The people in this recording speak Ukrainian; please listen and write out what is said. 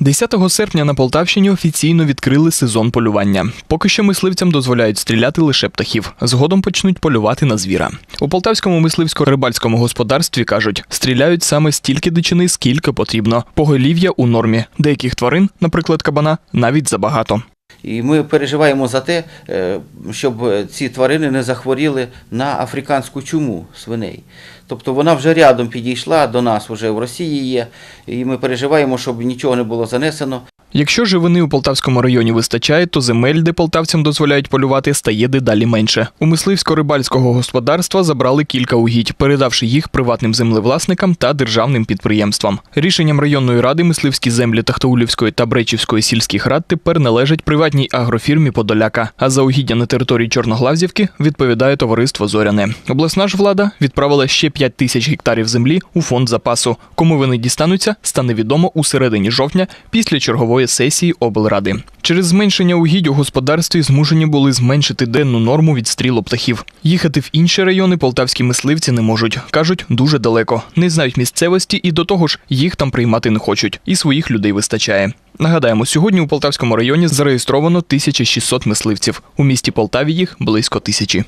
10 серпня на Полтавщині офіційно відкрили сезон полювання. Поки що мисливцям дозволяють стріляти лише птахів. Згодом почнуть полювати на звіра. У полтавському мисливсько-рибальському господарстві кажуть, стріляють саме стільки дичини, скільки потрібно. Поголів'я у нормі. Деяких тварин, наприклад, кабана, навіть забагато. І ми переживаємо за те, е, щоб ці тварини не захворіли на африканську чуму свиней. Тобто вона вже рядом підійшла до нас, вже в Росії є, і ми переживаємо, щоб нічого не було занесено. Якщо живини у Полтавському районі вистачає, то земель, де полтавцям дозволяють полювати, стає дедалі менше. У мисливсько-рибальського господарства забрали кілька угідь, передавши їх приватним землевласникам та державним підприємствам. Рішенням районної ради мисливські землі Тахтаулівської та Бречівської сільських рад тепер належать приватній агрофірмі Подоляка. А за угіддя на території Чорноглавзівки відповідає товариство Зоряне. Обласна ж влада відправила ще 5 тисяч гектарів землі у фонд запасу. Кому вони дістануться, стане відомо у середині жовтня після чергової сесії облради. Через зменшення угідь у господарстві змушені були зменшити денну норму відстрілу птахів. Їхати в інші райони полтавські мисливці не можуть. кажуть, дуже далеко. Не знають місцевості і до того ж їх там приймати не хочуть. І своїх людей вистачає. Нагадаємо, сьогодні у Полтавському районі зареєстровано 1600 мисливців. У місті Полтаві їх близько тисячі.